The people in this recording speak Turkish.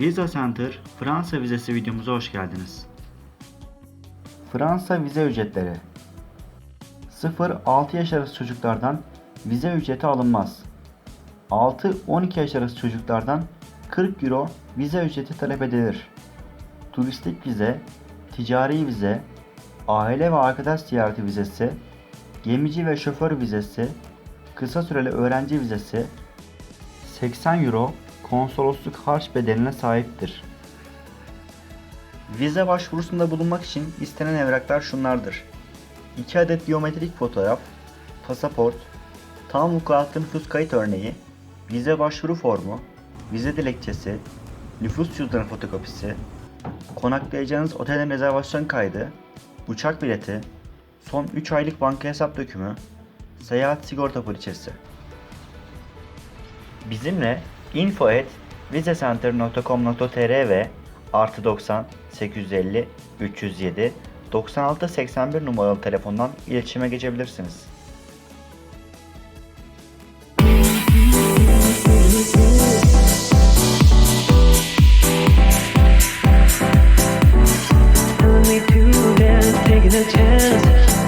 Visa Center Fransa vizesi videomuza hoş geldiniz. Fransa vize ücretleri 0-6 yaş arası çocuklardan vize ücreti alınmaz. 6-12 yaş arası çocuklardan 40 euro vize ücreti talep edilir. Turistik vize, ticari vize, aile ve arkadaş ziyareti vizesi gemici ve şoför vizesi, kısa süreli öğrenci vizesi 80 euro konsolosluk harç bedeline sahiptir. Vize başvurusunda bulunmak için istenen evraklar şunlardır. 2 adet biyometrik fotoğraf, pasaport, tam vukuatlı nüfus kayıt örneği, vize başvuru formu, vize dilekçesi, nüfus cüzdanı fotokopisi, konaklayacağınız otelin rezervasyon kaydı, uçak bileti, son 3 aylık banka hesap dökümü, seyahat sigorta poliçesi. Bizimle info at vizecenter.com.tr ve artı 90 850 307 96 81 numaralı telefondan iletişime geçebilirsiniz. taking a chance.